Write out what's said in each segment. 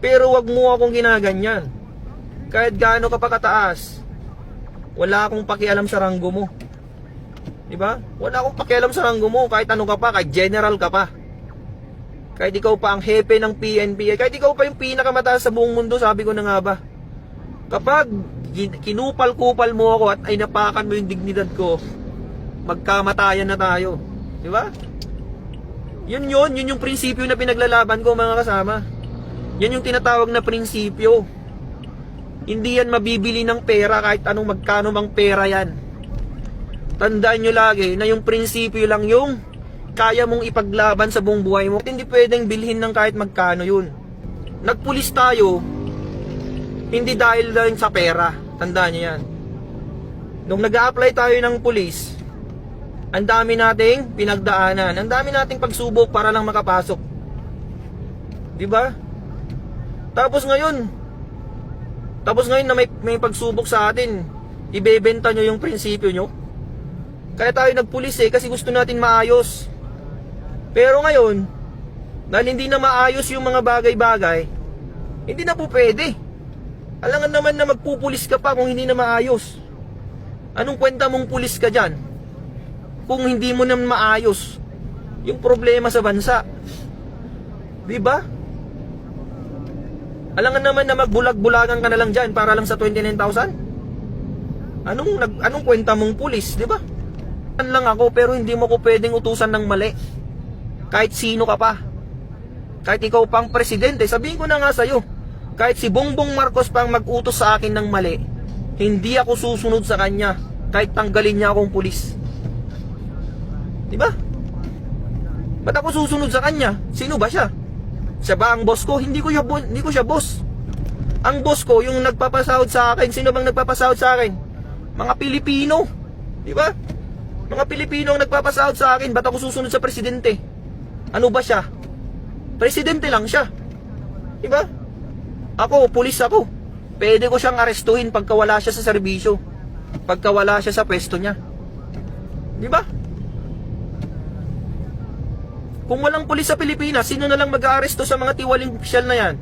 Pero wag mo akong ginaganyan. Kahit gaano ka pa kataas, wala akong pakialam sa ranggo mo. Di ba? Wala akong pakialam sa ranggo mo kahit ano ka pa, kahit general ka pa. Kahit ikaw pa ang hepe ng PNP, kahit ikaw pa yung pinakamataas sa buong mundo, sabi ko na nga ba. Kapag kinupal-kupal mo ako at ay napakan mo yung dignidad ko, magkamatayan na tayo. Di ba? Yun yun, yun yung prinsipyo na pinaglalaban ko mga kasama. Yan yung tinatawag na prinsipyo. Hindi yan mabibili ng pera kahit anong magkano mang pera yan. Tandaan nyo lagi na yung prinsipyo lang yung kaya mong ipaglaban sa buong buhay mo. Hindi pwedeng bilhin ng kahit magkano yun. Nagpulis tayo, hindi dahil lang sa pera. Tandaan nyo yan. Nung nag apply tayo ng pulis, ang dami nating pinagdaanan. Ang dami nating pagsubok para lang makapasok. 'Di ba? Tapos ngayon, tapos ngayon na may, may pagsubok sa atin, ibebenta nyo yung prinsipyo nyo. Kaya tayo nagpulis eh, kasi gusto natin maayos. Pero ngayon, dahil hindi na maayos yung mga bagay-bagay, hindi na po pwede. Alangan naman na magpupulis ka pa kung hindi na maayos. Anong kwenta mong pulis ka dyan? Kung hindi mo na maayos yung problema sa bansa. Di ba? Alangan naman na magbulag-bulagan ka na lang dyan para lang sa 29,000? Anong, nag, anong kwenta mong pulis, di ba? Yan lang ako pero hindi mo ko pwedeng utusan ng mali. Kahit sino ka pa. Kahit ikaw pang presidente, sabihin ko na nga sa'yo, kahit si Bongbong Marcos pang mag-utos sa akin ng mali, hindi ako susunod sa kanya kahit tanggalin niya akong pulis. Di ba? Ba't ako susunod sa kanya? Sino ba siya? Siya ba ang boss ko? Hindi ko, siya, hindi ko siya boss. Ang boss ko, yung nagpapasahod sa akin. Sino bang nagpapasahod sa akin? Mga Pilipino. Di ba? Mga Pilipino ang nagpapasahod sa akin. Ba't ako susunod sa presidente? Ano ba siya? Presidente lang siya. Di ba? Ako, pulis ako. Pwede ko siyang arestuhin pagka wala siya sa serbisyo. Pagka wala siya sa pwesto niya. Di ba? Kung walang pulis sa Pilipinas, sino na lang mag-aaresto sa mga tiwaling opisyal na yan?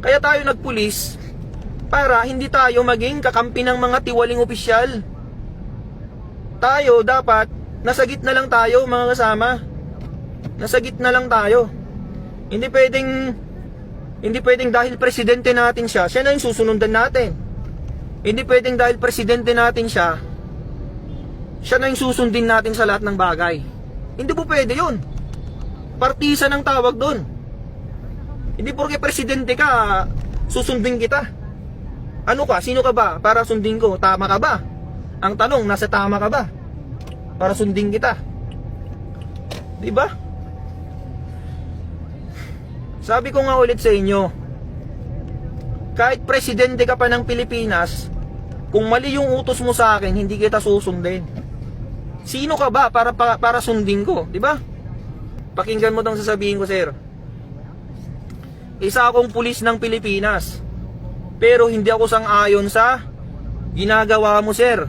Kaya tayo nagpulis para hindi tayo maging kakampi ng mga tiwaling opisyal. Tayo dapat nasa gitna lang tayo mga kasama. Nasa gitna lang tayo. Hindi pwedeng hindi pwedeng dahil presidente natin siya, siya na yung susunundan natin. Hindi pwedeng dahil presidente natin siya, siya na yung susundin natin sa lahat ng bagay. Hindi po pwede yun. Partisa ng tawag doon. Hindi porke presidente ka, susundin kita. Ano ka? Sino ka ba? Para sundin ko. Tama ka ba? Ang tanong, nasa tama ka ba? Para sundin kita. Di ba? Sabi ko nga ulit sa inyo, kahit presidente ka pa ng Pilipinas, kung mali yung utos mo sa akin, hindi kita susundin. Sino ka ba para para, para sundin ko, di ba? Pakinggan mo tong sasabihin ko, sir. Isa akong pulis ng Pilipinas. Pero hindi ako sang-ayon sa ginagawa mo, sir.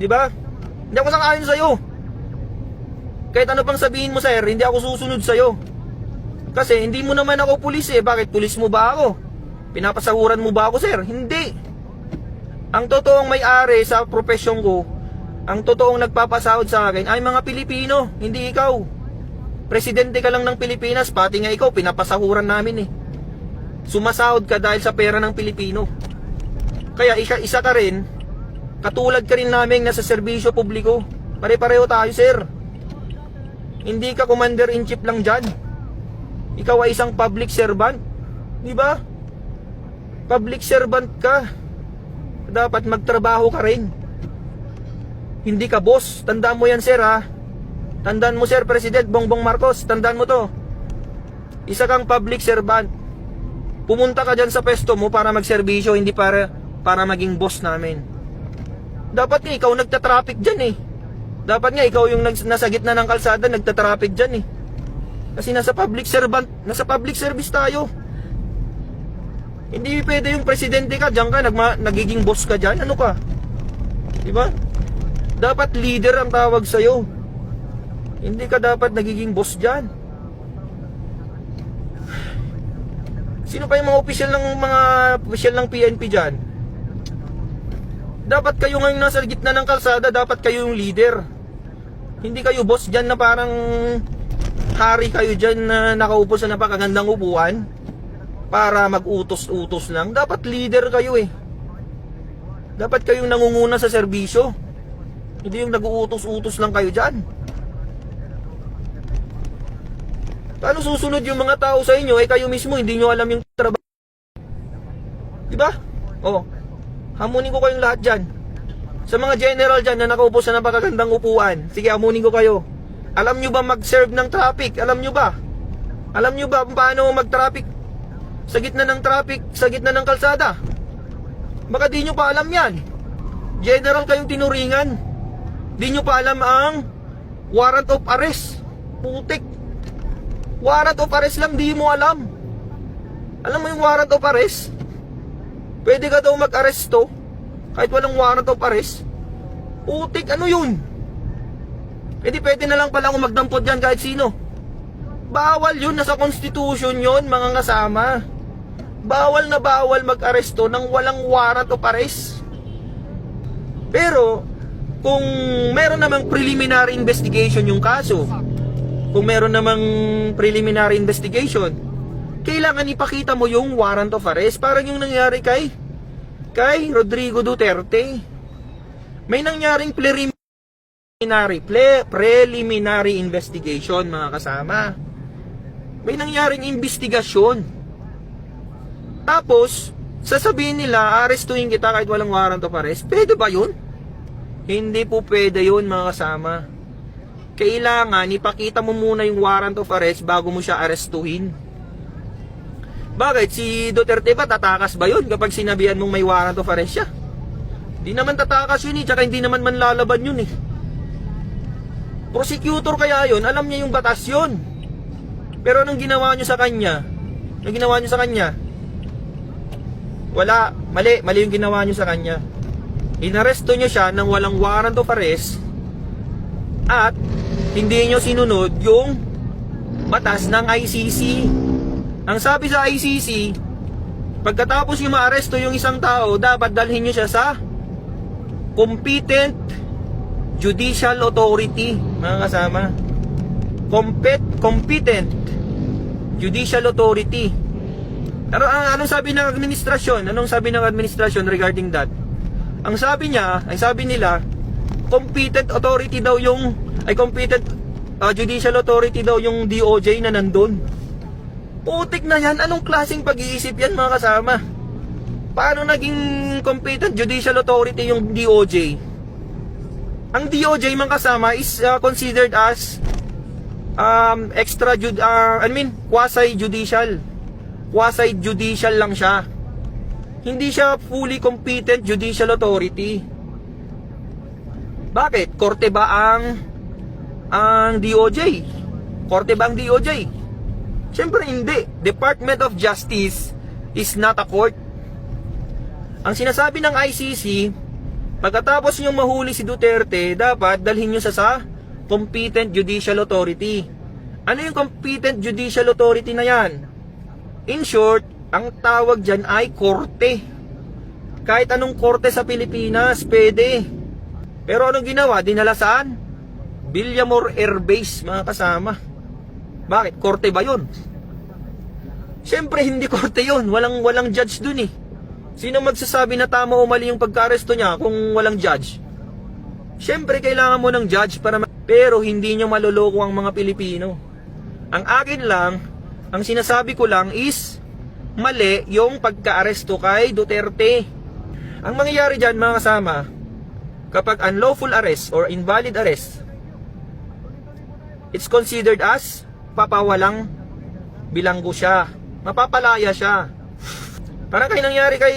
Di ba? Hindi ako sang-ayon sa'yo. Kahit ano pang sabihin mo, sir, hindi ako susunod sa'yo. Kasi hindi mo naman ako pulis eh. Bakit pulis mo ba ako? Pinapasahuran mo ba ako, sir? Hindi. Ang totoong may-ari sa profesyon ko, ang totoong nagpapasahod sa akin ay mga Pilipino, hindi ikaw. Presidente ka lang ng Pilipinas, pati nga ikaw, pinapasahuran namin eh. Sumasahod ka dahil sa pera ng Pilipino. Kaya isa, isa ka rin, katulad ka rin namin nasa serbisyo publiko. Pare-pareho tayo, sir. Hindi ka commander-in-chief lang dyan. Ikaw ay isang public servant. Di ba? Public servant ka. Dapat magtrabaho ka rin. Hindi ka boss. Tandaan mo yan, sir, ha? Tandaan mo, sir, President Bongbong Marcos. Tandaan mo to. Isa kang public servant. Pumunta ka dyan sa pwesto mo para magserbisyo, hindi para, para maging boss namin. Dapat nga ikaw nagtatraffic dyan eh. Dapat nga ikaw yung nasa gitna ng kalsada nagtatraffic dyan eh. Kasi nasa public servant, nasa public service tayo. Hindi pwede yung presidente ka, diyan ka, nagma, nagiging boss ka dyan. Ano ka? Di ba? Dapat leader ang tawag sa'yo. Hindi ka dapat nagiging boss dyan. Sino pa yung mga opisyal ng mga opisyal ng PNP dyan? Dapat kayo ngayon nasa gitna ng kalsada, dapat kayo yung leader. Hindi kayo boss dyan na parang hari kayo dyan na nakaupo sa napakagandang upuan para mag-utos-utos lang. Dapat leader kayo eh. Dapat kayong nangunguna sa serbisyo. Hindi yung nag-uutos-utos lang kayo dyan. Paano susunod yung mga tao sa inyo eh kayo mismo hindi nyo alam yung trabaho? Di ba? Oh. Hamunin ko kayong lahat dyan. Sa mga general dyan na nakaupo sa napakagandang upuan, sige, hamunin ko kayo. Alam nyo ba mag-serve ng traffic? Alam nyo ba? Alam nyo ba paano mag-traffic? Sa gitna ng traffic, sa gitna ng kalsada? Baka di nyo pa alam yan. General kayong tinuringan. Di nyo pa alam ang warrant of arrest. Putik. Warrant of arrest lang, di mo alam. Alam mo yung warrant of arrest? Pwede ka daw mag-aresto kahit walang warrant of arrest. Putik, ano yun? Pwede pwede na lang pala akong magdampot dyan kahit sino. Bawal yun, nasa constitution yun, mga kasama. Bawal na bawal mag-aresto ng walang warrant of arrest. Pero, kung meron namang preliminary investigation yung kaso, kung meron namang preliminary investigation, kailangan ipakita mo yung warrant of arrest. Parang yung nangyari kay kay Rodrigo Duterte. May nangyaring preliminary ple, preliminary investigation mga kasama. May nangyaring investigasyon. Tapos, sasabihin nila, arestuhin kita kahit walang warrant of arrest. Pwede ba yun? Hindi po pwede yun mga kasama. Kailangan ipakita mo muna yung warrant of arrest bago mo siya arestuhin. Bakit? Si Duterte ba tatakas ba yun kapag sinabihan mong may warrant of arrest siya? Di naman tatakas yun eh, tsaka hindi naman manlalaban yun eh. Prosecutor kaya yun, alam niya yung batas yun. Pero anong ginawa nyo sa kanya? Anong ginawa nyo sa kanya? Wala, mali, mali yung ginawa nyo sa kanya. Inaresto nyo siya ng walang warrant of arrest at hindi nyo sinunod yung batas ng ICC. Ang sabi sa ICC, pagkatapos yung maaresto yung isang tao, dapat dalhin nyo siya sa competent judicial authority, mga kasama. Compet, competent judicial authority. Pero ang anong sabi ng administrasyon? Anong sabi ng administrasyon regarding that? Ang sabi niya, ay sabi nila, competent authority daw yung ay competent uh, judicial authority daw yung DOJ na nandun. Putik na yan. Anong klaseng pag-iisip yan mga kasama? Paano naging competent judicial authority yung DOJ? Ang DOJ mga kasama is uh, considered as um, extra jud uh, I mean quasi judicial. Quasi judicial lang siya. Hindi siya fully competent judicial authority. Bakit? Korte ba ang ang DOJ? Korte ba ang DOJ? Siyempre hindi. Department of Justice is not a court. Ang sinasabi ng ICC, pagkatapos nyo mahuli si Duterte, dapat dalhin nyo sa sa competent judicial authority. Ano yung competent judicial authority na yan? In short, ang tawag dyan ay korte. Kahit anong korte sa Pilipinas, pwede. Pero anong ginawa? Dinala saan? Villamor Air Base, mga kasama. Bakit? Korte ba yun? Siyempre, hindi korte yun. Walang, walang judge dun eh. Sino magsasabi na tama o mali yung pagkaresto niya kung walang judge? Siyempre, kailangan mo ng judge para pero hindi nyo maloloko ang mga Pilipino. Ang akin lang, ang sinasabi ko lang is mali yung pagkaaresto kay Duterte. Ang mangyayari dyan mga kasama, kapag unlawful arrest or invalid arrest, it's considered as papawalang bilanggo siya. Mapapalaya siya. Parang kay nangyari kay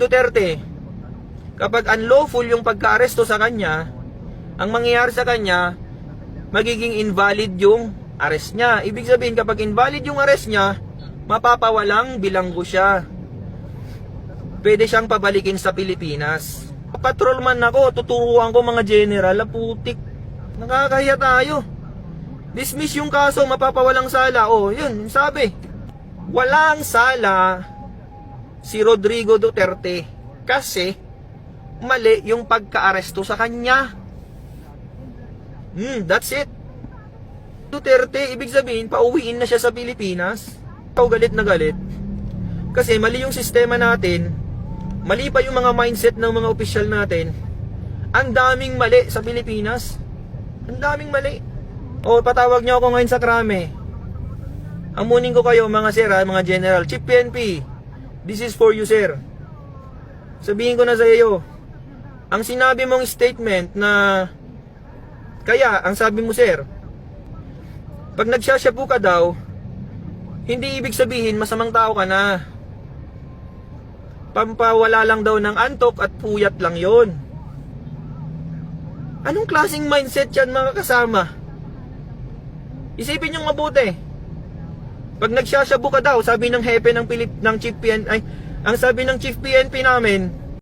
Duterte. Kapag unlawful yung pagkaaresto sa kanya, ang mangyayari sa kanya, magiging invalid yung arrest niya. Ibig sabihin, kapag invalid yung arrest niya, mapapawalang bilanggo siya. Pwede siyang pabalikin sa Pilipinas. Patrolman ako, tuturuan ko mga general, putik. Nakakahiya tayo. Dismiss yung kaso, mapapawalang sala. Oh, yun, sabi. walang sala si Rodrigo Duterte kasi mali yung pagkaaresto sa kanya. Hmm, that's it. Duterte, ibig sabihin, pauwiin na siya sa Pilipinas. Ikaw galit na galit. Kasi mali yung sistema natin, mali pa yung mga mindset ng mga opisyal natin. Ang daming mali sa Pilipinas. Ang daming mali. O, patawag niyo ako ngayon sa krame. Amunin ko kayo mga sir, ha, mga general. Chief PNP, this is for you sir. Sabihin ko na sa iyo, ang sinabi mong statement na kaya, ang sabi mo sir, pag nagsashabu ka daw, hindi ibig sabihin masamang tao ka na. Pampawala lang daw ng antok at puyat lang yon. Anong klaseng mindset yan mga kasama? Isipin yung mabuti. Pag nagsashabu ka daw, sabi ng hepe ng Pilip ng Chief PN ay ang sabi ng Chief PNP namin,